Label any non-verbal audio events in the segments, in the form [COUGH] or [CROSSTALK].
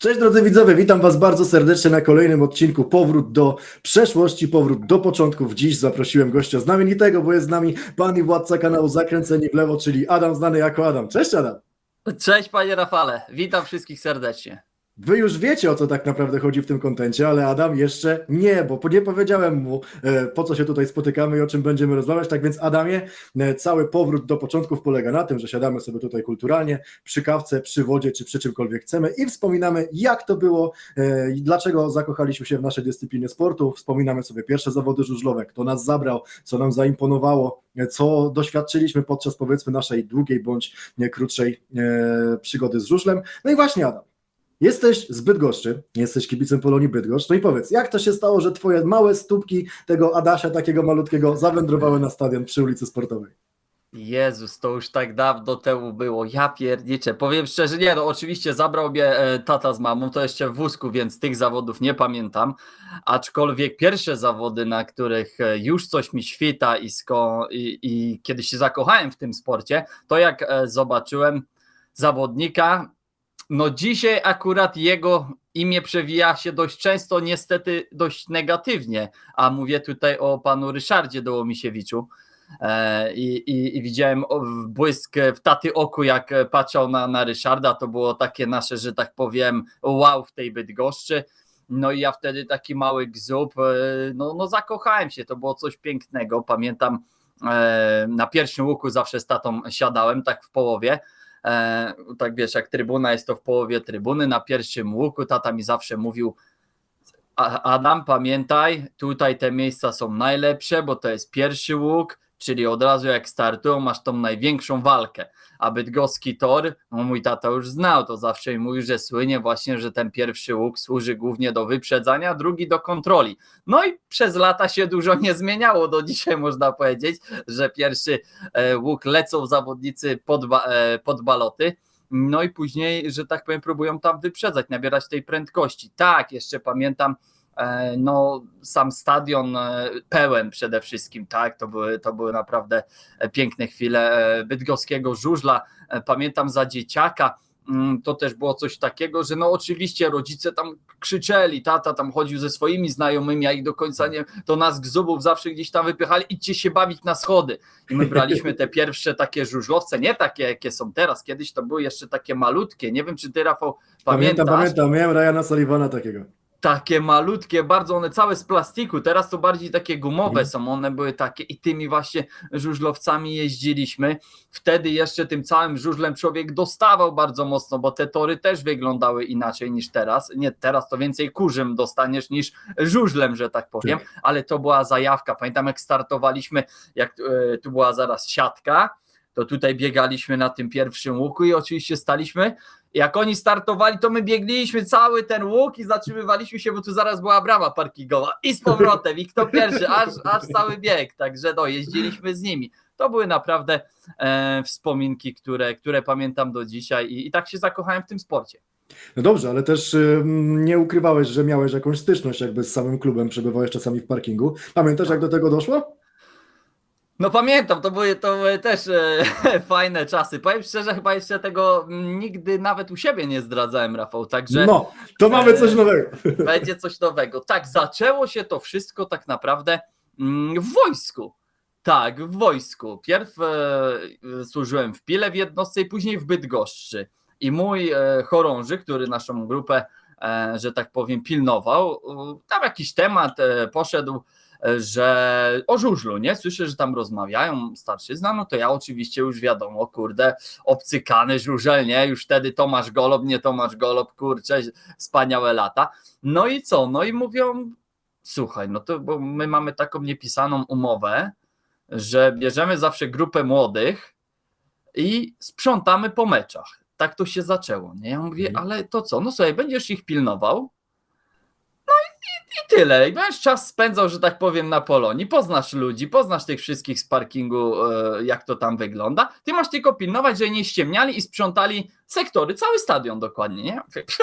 Cześć drodzy widzowie, witam Was bardzo serdecznie na kolejnym odcinku Powrót do przeszłości, powrót do początków. Dziś zaprosiłem gościa znamienitego, bo jest z nami pan i władca kanału Zakręceni w lewo, czyli Adam, znany jako Adam. Cześć Adam! Cześć panie Rafale, witam wszystkich serdecznie. Wy już wiecie o co tak naprawdę chodzi w tym kontencie, ale Adam jeszcze nie, bo nie powiedziałem mu e, po co się tutaj spotykamy i o czym będziemy rozmawiać. Tak więc Adamie, e, cały powrót do początków polega na tym, że siadamy sobie tutaj kulturalnie przy kawce, przy wodzie czy przy czymkolwiek chcemy i wspominamy jak to było e, dlaczego zakochaliśmy się w naszej dyscyplinie sportu. Wspominamy sobie pierwsze zawody żużlowe, kto nas zabrał, co nam zaimponowało, co doświadczyliśmy podczas powiedzmy naszej długiej bądź krótszej przygody z żużlem. No i właśnie Adam. Jesteś z Bydgoszczy, jesteś kibicem Polonii Bydgoszcz. No i powiedz, jak to się stało, że twoje małe stópki tego Adasia takiego malutkiego zawędrowały na stadion przy ulicy Sportowej? Jezus, to już tak dawno temu było, ja pierniczę. Powiem szczerze, nie no, oczywiście zabrał mnie e, tata z mamą, to jeszcze w wózku, więc tych zawodów nie pamiętam. Aczkolwiek pierwsze zawody, na których e, już coś mi świta i, sko- i, i kiedy się zakochałem w tym sporcie, to jak e, zobaczyłem zawodnika, no dzisiaj akurat jego imię przewija się dość często, niestety dość negatywnie, a mówię tutaj o panu Ryszardzie Dołomisiewiczu. E, I, i, I widziałem błysk w taty oku, jak patrzał na, na Ryszarda. To było takie nasze, że tak powiem, wow w tej Bydgoszczy. No i ja wtedy taki mały gzup, e, no, no zakochałem się, to było coś pięknego. Pamiętam, e, na pierwszym łuku zawsze z tatą siadałem, tak w połowie. E, tak wiesz, jak trybuna jest to w połowie trybuny, na pierwszym łuku tata mi zawsze mówił, "A- Adam, pamiętaj, tutaj te miejsca są najlepsze, bo to jest pierwszy łuk, czyli od razu jak startują, masz tą największą walkę. A bydgoski tor, no mój tata już znał, to zawsze mi mówił, że słynie właśnie, że ten pierwszy łuk służy głównie do wyprzedzania, drugi do kontroli. No i przez lata się dużo nie zmieniało. Do dzisiaj można powiedzieć, że pierwszy e, łuk lecą zawodnicy pod, e, pod baloty. No i później, że tak powiem, próbują tam wyprzedzać, nabierać tej prędkości. Tak, jeszcze pamiętam, no sam stadion e, pełen przede wszystkim, tak, to były, to były naprawdę e, piękne chwile e, bydgoskiego żużla. E, Pamiętam za dzieciaka, mm, to też było coś takiego, że no oczywiście rodzice tam krzyczeli, tata tam chodził ze swoimi znajomymi, a ich do końca nie, to nas gzubów zawsze gdzieś tam wypychali, idźcie się bawić na schody. I my braliśmy te pierwsze takie żużlowce, nie takie jakie są teraz, kiedyś to były jeszcze takie malutkie, nie wiem czy ty Rafał Pamiętam, pamiętasz, pamiętam, miałem Ryana Sullivana takiego. Takie malutkie, bardzo one całe z plastiku, teraz to bardziej takie gumowe Mhm. są, one były takie i tymi właśnie żużlowcami jeździliśmy. Wtedy jeszcze tym całym żużlem człowiek dostawał bardzo mocno, bo te tory też wyglądały inaczej niż teraz. Nie, teraz to więcej kurzem dostaniesz niż żużlem, że tak powiem, ale to była zajawka. Pamiętam jak startowaliśmy, jak e, tu była zaraz siatka, to tutaj biegaliśmy na tym pierwszym łuku i oczywiście staliśmy jak oni startowali, to my biegliśmy cały ten łuk i zatrzymywaliśmy się, bo tu zaraz była brama parkingowa i z powrotem i kto pierwszy, aż, aż cały bieg, także no, jeździliśmy z nimi. To były naprawdę e, wspominki, które, które pamiętam do dzisiaj i, i tak się zakochałem w tym sporcie. No dobrze, ale też ym, nie ukrywałeś, że miałeś jakąś styczność jakby z samym klubem, przebywałeś czasami w parkingu. Pamiętasz jak do tego doszło? No pamiętam, to były, to były też e, [LAUGHS] fajne czasy. Powiem szczerze, chyba jeszcze tego nigdy nawet u siebie nie zdradzałem, Rafał, także... No, to mamy coś nowego. [LAUGHS] będzie coś nowego. Tak, zaczęło się to wszystko tak naprawdę mm, w wojsku. Tak, w wojsku. Pierw e, służyłem w Pile w jednostce i później w Bydgoszczy. I mój e, chorąży, który naszą grupę, e, że tak powiem, pilnował, e, tam jakiś temat e, poszedł, e, że o żużlu, nie? Słyszę, że tam rozmawiają starszyzna, no to ja oczywiście już wiadomo, kurde, obcykany żużel, nie? Już wtedy Tomasz Golob, nie Tomasz Golob, kurczę, wspaniałe lata. No i co? No i mówią, słuchaj, no to bo my mamy taką niepisaną umowę, że bierzemy zawsze grupę młodych i sprzątamy po meczach. Tak to się zaczęło. Nie? Ja mówię, Mhm. ale to co? No słuchaj, będziesz ich pilnował. I, tyle. I będziesz czas spędzał, że tak powiem, na Polonii. Poznasz ludzi, poznasz tych wszystkich z parkingu, e, jak to tam wygląda. Ty masz tylko pilnować, że nie ściemniali i sprzątali sektory, cały stadion dokładnie, nie?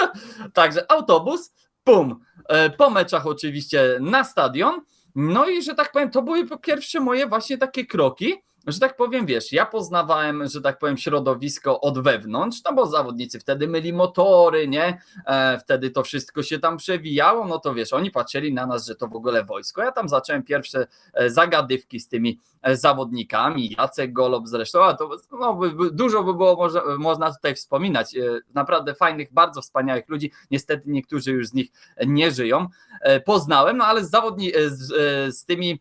[LAUGHS] Także autobus, pum, e, po meczach oczywiście na stadion. No i że tak powiem, to były pierwsze moje właśnie takie kroki, że tak powiem, wiesz, ja poznawałem, że tak powiem, środowisko od wewnątrz, no bo zawodnicy wtedy myli motory, nie? E, wtedy to wszystko się tam przewijało, no to wiesz, oni patrzyli na nas, że to w ogóle wojsko. Ja tam zacząłem pierwsze e, zagadywki z tymi e, zawodnikami, Jacek Golob zresztą, a to no, dużo by było może, można tutaj wspominać. E, naprawdę fajnych, bardzo wspaniałych ludzi. Niestety niektórzy już z nich nie żyją. E, poznałem, no ale z zawodni, e, z, e, z tymi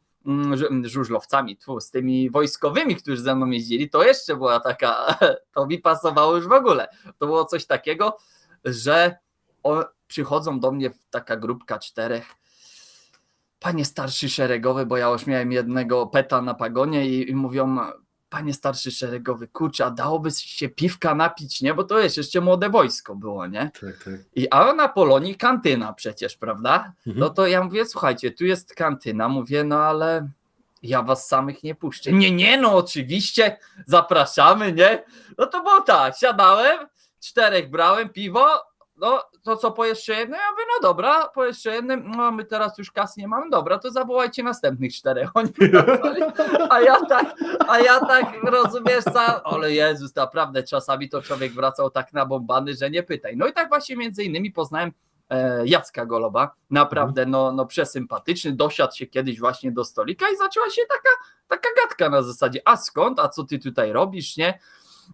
żużlowcami, tfu, z tymi wojskowymi, którzy ze mną jeździli, to jeszcze była taka, [LAUGHS] to mi pasowało już w ogóle. To było coś takiego, że przychodzą do mnie taka grupka czterech. Panie starszy szeregowy, bo ja już miałem jednego peta na pagonie i, i mówią, panie starszy szeregowy, kurczę, a dałoby się piwka napić, nie? Bo to jest jeszcze młode wojsko było, nie? Tak, tak. I a na Polonii kantyna przecież, prawda? Mhm. No to ja mówię, słuchajcie, tu jest kantyna, mówię, no ale ja was samych nie puszczę. Nie, nie, no oczywiście, zapraszamy, nie? No to było tak, siadałem, czterech brałem piwo, no to co po jeszcze jednym? Ja mówię, no dobra, po jeszcze jednym, no my teraz już kas nie mamy, dobra, to zawołajcie następnych czterech. [LAUGHS] Oni wracali, a ja tak, a ja tak, rozumiesz, sam, ale Jezus, naprawdę czasami to człowiek wracał tak nabombany, że nie pytaj. No i tak właśnie między innymi poznałem e, Jacka Goloba, naprawdę no, no przesympatyczny, dosiadł się kiedyś właśnie do stolika i zaczęła się taka, taka gadka na zasadzie, a skąd, a co ty tutaj robisz, nie?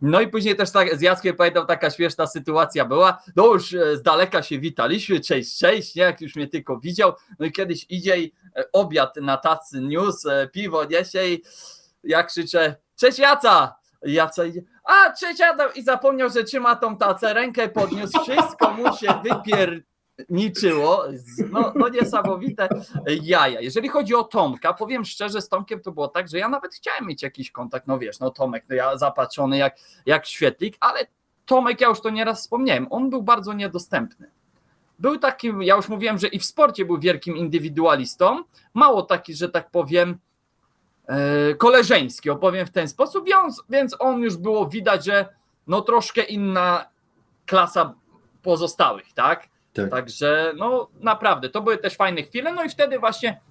No i później też tak z Jackiem pamiętam taka śmieszna sytuacja była, no już e, z daleka się witaliśmy, cześć, cześć, nie, jak już mnie tylko widział, no i kiedyś idzie i e, obiad na tacy niósł, e, piwo niesie i ja krzyczę, cześć Jaca! Jaca idzie, a cześć Adam! I zapomniał, że trzyma tą tacę, rękę podniósł, wszystko mu się wypierniczyło, Z- no, no niesamowite jaja. Jeżeli chodzi o Tomka, powiem szczerze, z Tomkiem to było tak, że ja nawet chciałem mieć jakiś kontakt, no wiesz, no Tomek, no ja zapatrzony jak, jak świetlik, ale Tomek, ja już to nieraz wspomniałem, on był bardzo niedostępny. Był takim, ja już mówiłem, że i w sporcie był wielkim indywidualistą, mało taki, że tak powiem, e, koleżeński, opowiem w ten sposób, więc on już było widać, że no troszkę inna klasa pozostałych, tak? Tak. Także no naprawdę, to były też fajne chwile, no i wtedy właśnie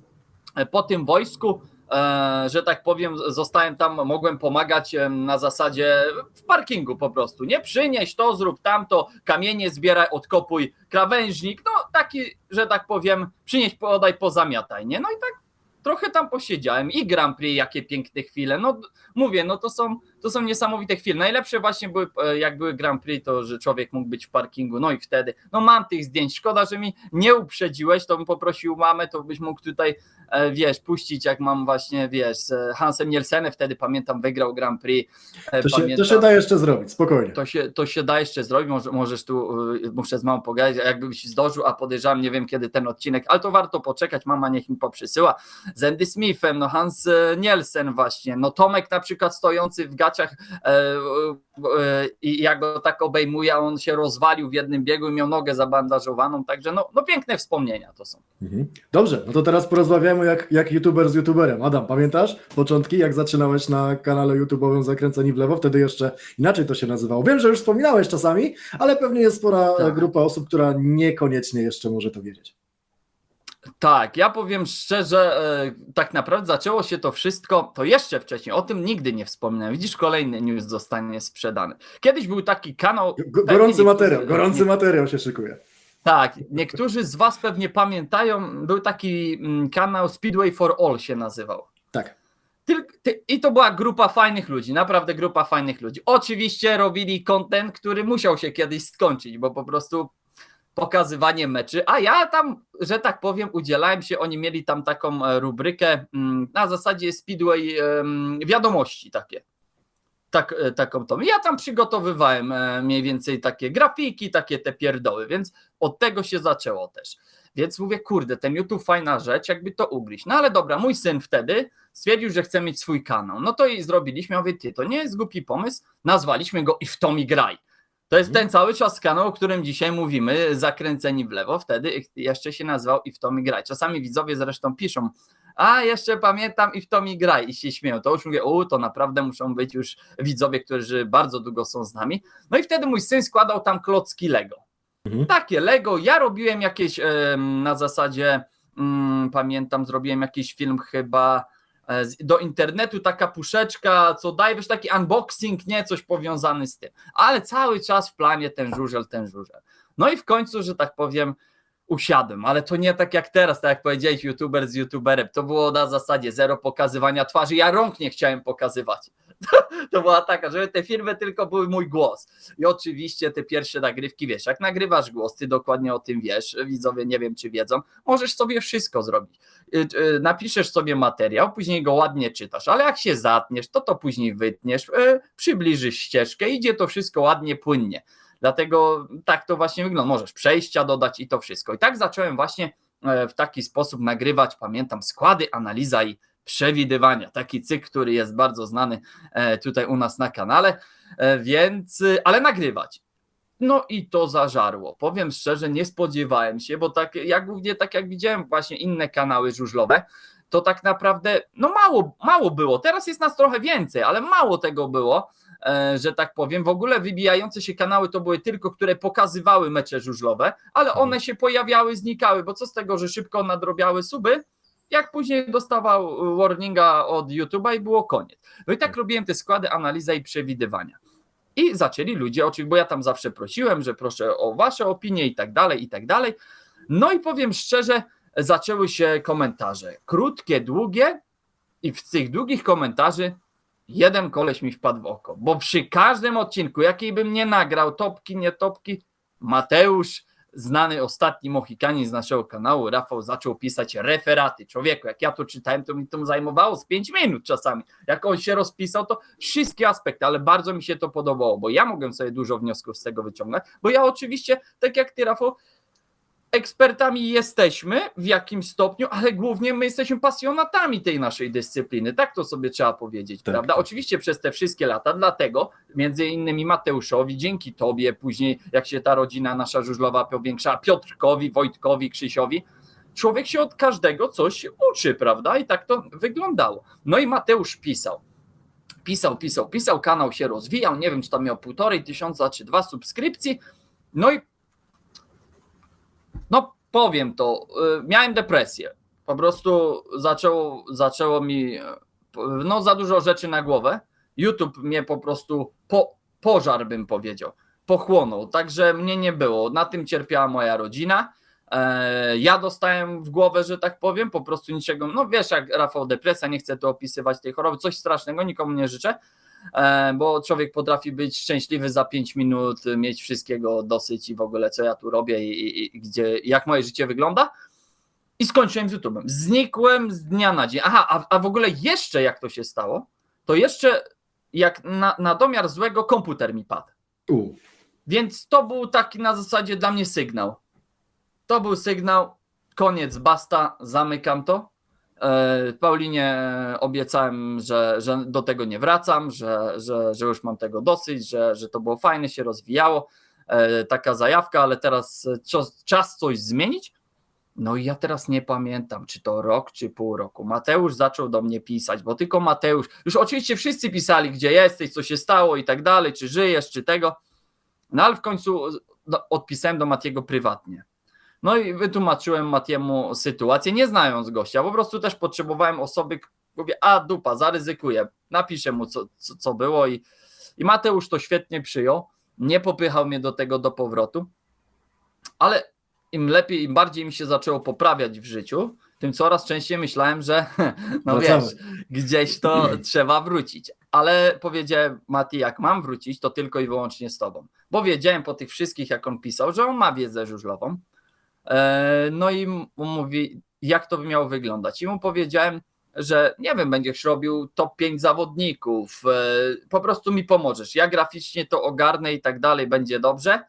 e, po tym wojsku, e, że tak powiem, zostałem tam, mogłem pomagać em, na zasadzie w parkingu po prostu, nie przynieś to, zrób tamto, kamienie zbieraj, odkopuj krawężnik, no taki, że tak powiem, przynieś, podaj, pozamiataj, nie? No i tak trochę tam posiedziałem i Grand Prix, jakie piękne chwile, no mówię, no to są, to są niesamowite chwile, najlepsze właśnie były, e, jak były Grand Prix, to że człowiek mógł być w parkingu, no i wtedy, no mam tych zdjęć, szkoda, że mi nie uprzedziłeś, to bym poprosił mamę, to byś mógł tutaj, e, wiesz, puścić, jak mam właśnie, wiesz, z Hansem Nielsenem, wtedy pamiętam, wygrał Grand Prix, e, To, się, to się da jeszcze zrobić, spokojnie. to się, to się da jeszcze zrobić, może, możesz tu, muszę z mamą pogadać, jakbyś zdążył, a podejrzewam, nie wiem kiedy ten odcinek, ale to warto poczekać, mama niech mi poprzysyła, z Andy Smithem, no Hans e, Nielsen właśnie, no Tomek na przykład stojący w gaciach e, e, e, i jak go tak obejmuje, a on się rozwalił w jednym biegu i miał nogę zabandażowaną, także no, no piękne wspomnienia to są. Mhm. Dobrze, no to teraz porozmawiamy jak, jak youtuber z youtuberem. Adam, pamiętasz początki, jak zaczynałeś na kanale YouTube'owym Zakręceni w lewo? Wtedy jeszcze inaczej to się nazywało. Wiem, że już wspominałeś czasami, ale pewnie jest spora Tak. grupa osób, która niekoniecznie jeszcze może to wiedzieć. Tak, ja powiem szczerze, e, tak naprawdę zaczęło się to wszystko, to jeszcze wcześniej, o tym nigdy nie wspominałem. Widzisz, kolejny news zostanie sprzedany. Kiedyś był taki kanał. Go- gorący materiał, gorący materiał się szykuje. Tak, niektórzy z Was pewnie pamiętają, był taki mm, kanał Speedway for All się nazywał. Tak. I to była grupa fajnych ludzi, naprawdę grupa fajnych ludzi. Oczywiście robili content, który musiał się kiedyś skończyć, bo po prostu pokazywanie meczy, a ja tam, że tak powiem, udzielałem się, oni mieli tam taką e, rubrykę mm, na zasadzie Speedway wiadomości takie. Tak, e, taką tą. Ja tam przygotowywałem e, mniej więcej takie grafiki, takie te pierdoły, więc od tego się zaczęło też. Więc mówię, kurde, ten YouTube fajna rzecz, jakby to ugryźć. No ale dobra, mój syn wtedy stwierdził, że chce mieć swój kanał. No to i zrobiliśmy, ja mówię, ty, to nie jest głupi pomysł, nazwaliśmy go I w to mi graj. To jest ten cały czas kanał, o którym dzisiaj mówimy, zakręceni w lewo, wtedy jeszcze się nazywał I w to mi graj. Czasami widzowie zresztą piszą, a jeszcze pamiętam I w to mi graj i się śmieją. To już mówię, u, to naprawdę muszą być już widzowie, którzy bardzo długo są z nami. No i wtedy mój syn składał tam klocki Lego. Mhm. Takie Lego, ja robiłem jakieś na zasadzie, mm, pamiętam, zrobiłem jakiś film chyba do internetu taka puszeczka, co daje, wiesz, taki unboxing, nie, coś powiązany z tym. Ale cały czas w planie ten żużel, ten żużel. No i w końcu, że tak powiem, usiadłem, ale to nie tak jak teraz, tak jak powiedziałeś, youtuber z youtuberem, to było na zasadzie zero pokazywania twarzy, ja rąk nie chciałem pokazywać. [LAUGHS] To była taka, żeby te filmy tylko były mój głos. I oczywiście te pierwsze nagrywki, wiesz, jak nagrywasz głos, ty dokładnie o tym wiesz, widzowie nie wiem, czy wiedzą, możesz sobie wszystko zrobić. Y, y, Napiszesz sobie materiał, później go ładnie czytasz, ale jak się zatniesz, to to później wytniesz, y, przybliżysz ścieżkę, idzie to wszystko ładnie, płynnie. Dlatego tak to właśnie wygląda. Możesz przejścia dodać i to wszystko. I tak zacząłem właśnie e, w taki sposób nagrywać, pamiętam, składy, analiza i przewidywania. Taki cykl, który jest bardzo znany e, tutaj u nas na kanale, E, więc, ale nagrywać. No i to zażarło. Powiem szczerze, nie spodziewałem się, bo tak, ja głównie tak jak widziałem właśnie inne kanały żużlowe, to tak naprawdę no mało, mało było. Teraz jest nas trochę więcej, ale mało tego było, że tak powiem. W ogóle wybijające się kanały to były tylko, które pokazywały mecze żużlowe, ale one się pojawiały, znikały, bo co z tego, że szybko nadrobiały suby, jak później dostawał warninga od YouTube'a i było koniec. No i tak robiłem te składy, analiza i przewidywania. I zaczęli ludzie, oczywiście, bo ja tam zawsze prosiłem, że proszę o wasze opinie i tak dalej, i tak dalej. No i powiem szczerze, zaczęły się komentarze. Krótkie, długie i w tych długich komentarzy jeden koleś mi wpadł w oko, bo przy każdym odcinku, jaki bym nie nagrał, topki, nie topki, Mateusz, znany ostatni Mohikanin z naszego kanału, Rafał zaczął pisać referaty. Człowieku, jak ja to czytałem, to mi to zajmowało z 5 minut czasami. Jak on się rozpisał, to wszystkie aspekty, ale bardzo mi się to podobało, bo ja mogłem sobie dużo wniosków z tego wyciągnąć, bo ja oczywiście, tak jak ty, Rafał, ekspertami jesteśmy w jakimś stopniu, ale głównie my jesteśmy pasjonatami tej naszej dyscypliny. Tak to sobie trzeba powiedzieć, Tak, prawda? tak. Oczywiście przez te wszystkie lata, dlatego między innymi Mateuszowi, dzięki tobie, później jak się ta rodzina nasza żużlowa powiększa, Piotrkowi, Wojtkowi, Krzysiowi, człowiek się od każdego coś uczy, prawda? I tak to wyglądało. No i Mateusz pisał. Pisał, pisał, pisał, kanał się rozwijał, nie wiem, czy tam miał półtorej tysiąca, czy dwa subskrypcji. No i no powiem to, y, miałem depresję. Po prostu zaczęło, zaczęło mi y, no za dużo rzeczy na głowę. YouTube mnie po prostu po, pożar bym powiedział, pochłonął, także mnie nie było. Na tym cierpiała moja rodzina. E, Ja dostałem w głowę, że tak powiem, po prostu niczego, no wiesz jak Rafał depresja, nie chcę tu opisywać tej choroby, coś strasznego, nikomu nie życzę, bo człowiek potrafi być szczęśliwy za 5 minut, mieć wszystkiego dosyć i w ogóle co ja tu robię i, i, i gdzie, jak moje życie wygląda. I skończyłem z YouTube'em. Znikłem z dnia na dzień. Aha, a, a w ogóle jeszcze jak to się stało, to jeszcze jak na, na domiar złego komputer mi padł. U, Więc to był taki na zasadzie dla mnie sygnał. To był sygnał, koniec, basta, zamykam to. E, Paulinie obiecałem, że, że do tego nie wracam, że, że, że już mam tego dosyć, że, że to było fajne, się rozwijało. E, Taka zajawka, ale teraz czas, czas coś zmienić. No i ja teraz nie pamiętam, czy to rok, czy pół roku. Mateusz zaczął do mnie pisać, bo tylko Mateusz. Już oczywiście wszyscy pisali, gdzie jesteś, co się stało i tak dalej, czy żyjesz, czy tego. No ale w końcu do- odpisałem do Matiego prywatnie. No i wytłumaczyłem Matiemu sytuację, nie znając gościa. Po prostu też potrzebowałem osoby, mówię, a dupa, zaryzykuję. Napiszę mu, co, co, co było. I, I Mateusz to świetnie przyjął. Nie popychał mnie do tego do powrotu. Ale im lepiej, im bardziej mi się zaczęło poprawiać w życiu, tym coraz częściej myślałem, że [LAUGHS] no Wracamy. wiesz, gdzieś to [CLEARS THROAT] trzeba wrócić. Ale powiedziałem, Mati, jak mam wrócić, to tylko i wyłącznie z tobą. Bo wiedziałem po tych wszystkich, jak on pisał, że on ma wiedzę żużlową. E, No i mówi, jak to by miało wyglądać. I mu powiedziałem, że nie wiem, będziesz robił top 5 zawodników, e, po prostu mi pomożesz. Ja graficznie to ogarnę i tak dalej, będzie dobrze.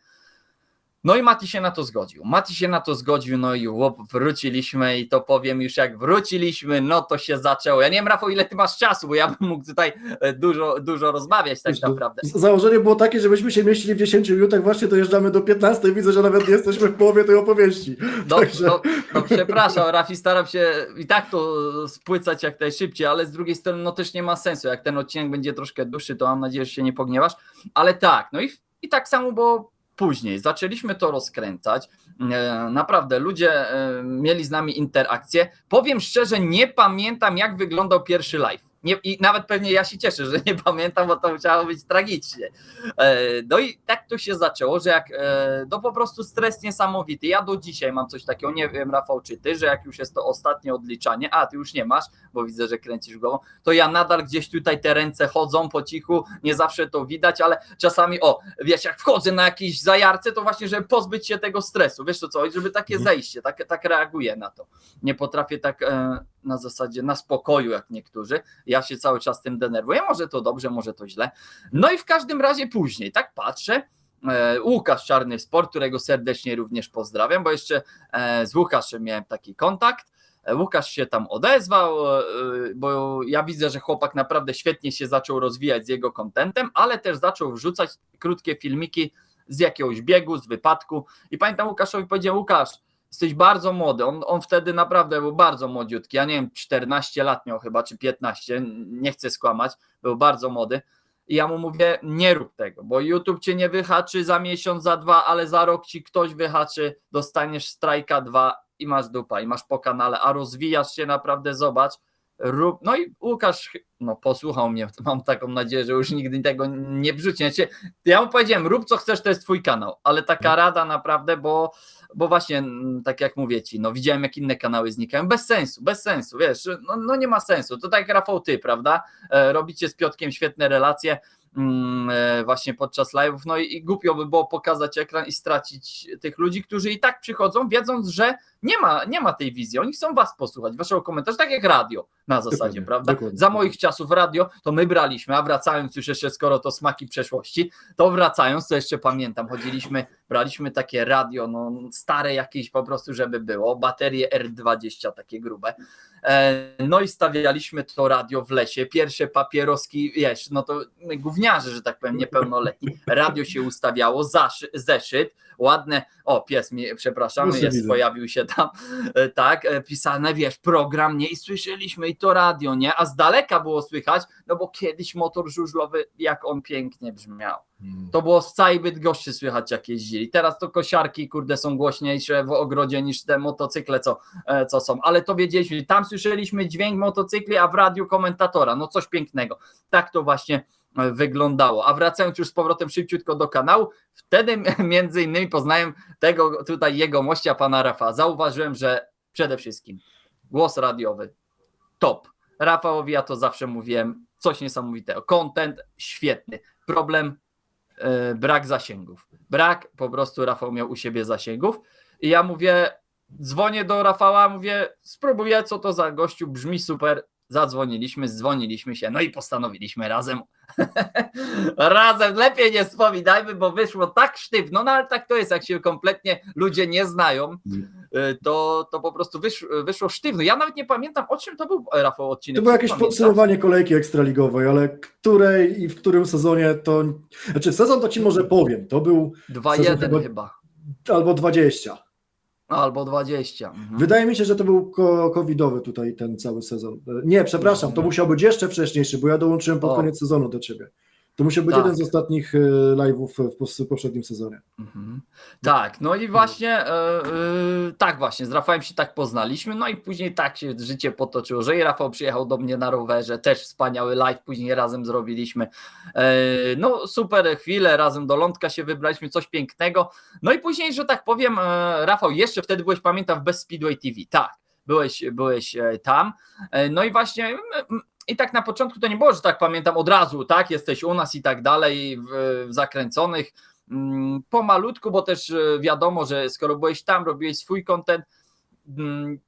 No i Mati się na to zgodził. Mati się na to zgodził, no i łop, wróciliśmy i to powiem już jak wróciliśmy, no to się zaczęło. Ja nie wiem, Rafał, ile ty masz czasu, bo ja bym mógł tutaj e, dużo, dużo rozmawiać tak to naprawdę. Założenie było takie, żebyśmy się mieścili w 10 minutach, właśnie dojeżdżamy do 15. Widzę, że nawet nie jesteśmy w połowie tej opowieści. No, Także- no, no przepraszam, Rafi, staram się i tak to spłycać jak najszybciej, ale z drugiej strony no też nie ma sensu. Jak ten odcinek będzie troszkę dłuższy, to mam nadzieję, że się nie pogniewasz. Ale tak, no i, i tak samo, bo później zaczęliśmy to rozkręcać. E, Naprawdę, ludzie e, mieli z nami interakcję. Powiem szczerze, nie pamiętam, jak wyglądał pierwszy live. Nie, I nawet pewnie ja się cieszę, że nie pamiętam, bo to musiało być tragicznie. E, No i tak to się zaczęło, że jak e, no po prostu stres niesamowity. Ja do dzisiaj mam coś takiego, nie wiem, Rafał, czy ty, że jak już jest to ostatnie odliczanie, a ty już nie masz, bo widzę, że kręcisz głową, to ja nadal gdzieś tutaj te ręce chodzą po cichu, nie zawsze to widać, ale czasami, o, wiesz, jak wchodzę na jakieś zajarce, to właśnie, żeby pozbyć się tego stresu, wiesz o co żeby takie Mhm. zejście, tak, tak reaguję na to. Nie potrafię tak e, na zasadzie na spokoju, jak niektórzy. Ja się cały czas tym denerwuję, może to dobrze, może to źle. No i w każdym razie później, tak patrzę, e, Łukasz Czarny Sport, którego serdecznie również pozdrawiam, bo jeszcze e, z Łukaszem miałem taki kontakt. E, Łukasz się tam odezwał, bo ja widzę, że chłopak naprawdę świetnie się zaczął rozwijać z jego kontentem, ale też zaczął wrzucać krótkie filmiki z jakiegoś biegu, z wypadku. I pamiętam Łukaszowi powiedziałem, Łukasz, jesteś bardzo młody. On, on wtedy naprawdę był bardzo młodziutki. Ja nie wiem, 14 lat miał chyba, czy 15, nie chcę skłamać, był bardzo młody. I ja mu mówię, nie rób tego, bo YouTube cię nie wyhaczy za miesiąc, za dwa, ale za rok ci ktoś wyhaczy, dostaniesz strajka dwa i masz dupa, i masz po kanale, a rozwijasz się naprawdę, zobacz. Rób, no i Łukasz no, posłuchał mnie, [LAUGHS] mam taką nadzieję, że już nigdy tego nie wrzuci. Znaczy, ja mu powiedziałem, rób co chcesz, to jest twój kanał, ale taka rada naprawdę, bo, bo właśnie, mm, tak jak mówię ci, no widziałem jak inne kanały znikają, bez sensu, bez sensu, wiesz, no, no nie ma sensu, to tak jak Rafał ty, prawda, e, robicie z Piotkiem świetne relacje, mm, e, właśnie podczas live'ów, no i, i głupio by było pokazać ekran i stracić tych ludzi, którzy i tak przychodzą, wiedząc, że nie ma, nie ma tej wizji, oni chcą was posłuchać, waszego komentarza, tak jak radio na zasadzie, Dokładnie, prawda, dokładnie. za moich czasów radio, to my braliśmy, a wracając już jeszcze, skoro to smaki przeszłości, to wracając, to jeszcze pamiętam, chodziliśmy, braliśmy takie radio, no stare jakieś po prostu, żeby było, baterie R20 takie grube, e, no i stawialiśmy to radio w lesie, pierwsze papieroski, wiesz, no to gówniarze, że tak powiem, niepełnoletni, radio się ustawiało, zaszy, zeszyt, ładne, o pies mi, przepraszamy, jest, widzę. pojawił się tam, e, tak, e, pisane, wiesz, program, nie, i słyszeliśmy i to radio, nie, a z daleka było słychać, no bo kiedyś motor żużlowy, jak on pięknie brzmiał. To było z całej Bydgoszczy słychać jak jeździli. Teraz to kosiarki, kurde, są głośniejsze w ogrodzie niż te motocykle, co, e, co są. Ale to wiedzieliśmy, tam słyszeliśmy dźwięk motocykli, a w radiu komentatora. No coś pięknego. Tak to właśnie wyglądało. A wracając już z powrotem szybciutko do kanału, wtedy [LAUGHS] między innymi poznałem tego tutaj jego mościa, pana Rafa. Zauważyłem, że przede wszystkim głos radiowy top. Rafałowi ja to zawsze mówiłem, coś niesamowitego. Content świetny. Problem e, brak zasięgów. Brak, po prostu Rafał miał u siebie zasięgów i ja mówię, dzwonię do Rafała, mówię, spróbuję, co to za gościu, brzmi super. Zadzwoniliśmy, dzwoniliśmy się, no i postanowiliśmy razem. [LAUGHS] razem, lepiej nie wspominajmy, bo wyszło tak sztywno, no ale tak to jest, jak się kompletnie ludzie nie znają, y, to, to po prostu wysz, wyszło sztywno. Ja nawet nie pamiętam, o czym to był Rafał odcinek. To było jakieś pamiętasz? podsumowanie kolejki ekstraligowej, ale której i w którym sezonie to. Znaczy, sezon to ci może powiem. To był 2-1 Sezon chyba- chyba. albo 20. Albo 20. Mhm. Wydaje mi się, że to był covidowy tutaj ten cały sezon. Nie, przepraszam, to musiał być jeszcze wcześniejszy, bo ja dołączyłem pod O. koniec sezonu do ciebie. To musiał być Tak. jeden z ostatnich e, live'ów w, poprzednim sezonie. Mhm. Tak, no i właśnie e, tak właśnie, z Rafałem się tak poznaliśmy, no i później tak się życie potoczyło, że i Rafał przyjechał do mnie na rowerze, też wspaniały live, później razem zrobiliśmy, e, no super chwilę, razem do Lądka się wybraliśmy, coś pięknego, no i później, że tak powiem, e, Rafał, jeszcze wtedy byłeś, pamiętam, w Best Speedway TV, tak, byłeś, byłeś tam, no i właśnie i tak na początku to nie było, że tak pamiętam od razu, tak, jesteś u nas i tak dalej, w, w zakręconych, Mm, pomalutku, bo też e, wiadomo, że skoro byłeś tam, robiłeś swój content, mm,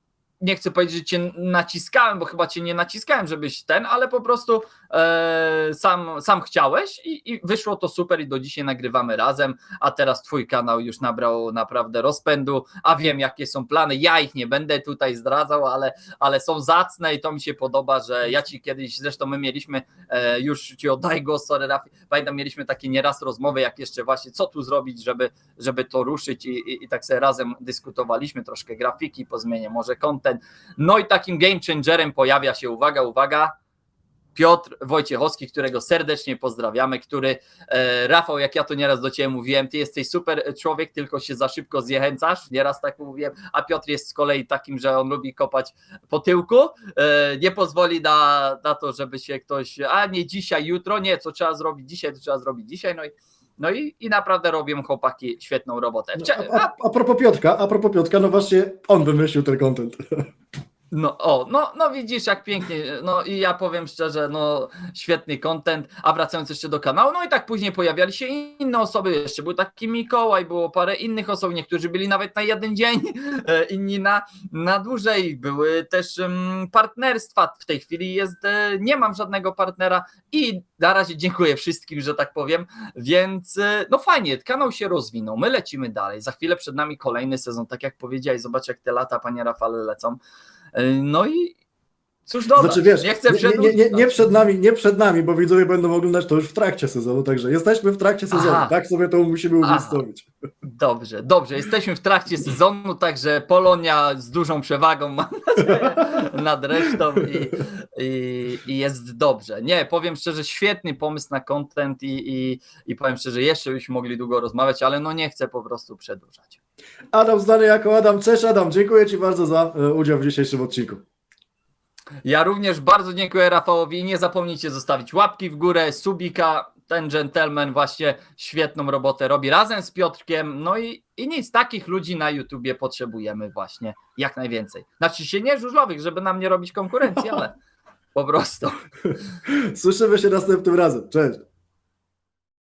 nie chcę powiedzieć, że cię naciskałem, bo chyba cię nie naciskałem, żebyś ten, ale po prostu e, sam, sam chciałeś i, i wyszło to super i do dzisiaj nagrywamy razem, a teraz twój kanał już nabrał naprawdę rozpędu, a wiem jakie są plany, ja ich nie będę tutaj zdradzał, ale, ale są zacne i to mi się podoba, że ja ci kiedyś, zresztą my mieliśmy, e, już ci oddaję głos, sorry Rafi, pamiętam mieliśmy takie nieraz rozmowy, jak jeszcze właśnie co tu zrobić, żeby, żeby to ruszyć i, i, i tak sobie razem dyskutowaliśmy, troszkę grafiki, po zmianie może content, no i takim game changerem pojawia się, uwaga, uwaga, Piotr Wojciechowski, którego serdecznie pozdrawiamy, który, e, Rafał, jak ja to nieraz do Ciebie mówiłem, Ty jesteś super człowiek, tylko się za szybko zniechęcasz, nieraz tak mówiłem, a Piotr jest z kolei takim, że on lubi kopać po tyłku, e, nie pozwoli na, na to, żeby się ktoś, a nie dzisiaj, jutro, nie, co trzeba zrobić dzisiaj, to trzeba zrobić dzisiaj, no i, no i, i naprawdę robią chłopaki świetną robotę. No, a, a, a propos Piotka, a propos Piotka, no właśnie on wymyślił ten content. No, o, no, no widzisz jak pięknie, no i ja powiem szczerze, no świetny content, a wracając jeszcze do kanału, no i tak później pojawiali się inne osoby, jeszcze był taki Mikołaj, było parę innych osób, niektórzy byli nawet na jeden dzień, [LAUGHS] e, inni na, na dłużej, były też em, partnerstwa, w tej chwili jest, e, nie mam żadnego partnera i na razie dziękuję wszystkim, że tak powiem, więc e, no fajnie, kanał się rozwinął, my lecimy dalej, za chwilę przed nami kolejny sezon, tak jak powiedziałeś, zobacz jak te lata, panie Rafale, lecą, no i cóż dodać, Znaczy wiesz, nie chcę nie, nie, przedłużyć. nie, nie przed nami, nie przed nami, bo widzowie będą oglądać to już w trakcie sezonu, także jesteśmy w trakcie sezonu, Aha. tak sobie to musimy umiejscowić. Dobrze, dobrze, jesteśmy w trakcie sezonu, także Polonia z dużą przewagą nadzieję, [LAUGHS] nad resztą i, i, i jest dobrze. Nie, powiem szczerze, świetny pomysł na content i, i, i powiem szczerze, jeszcze byśmy mogli długo rozmawiać, ale no nie chcę po prostu przedłużać. Adam znany jako Adam. Cześć Adam, dziękuję Ci bardzo za e, udział w dzisiejszym odcinku. Ja również bardzo dziękuję Rafałowi nie zapomnijcie zostawić łapki w górę, subika, ten gentleman właśnie świetną robotę robi razem z Piotrkiem, no i, i nic, takich ludzi na YouTubie potrzebujemy właśnie jak najwięcej. Znaczy się nie żużlowych, żeby nam nie robić konkurencji, ale po prostu. [LAUGHS] Słyszymy się następnym razem. Cześć.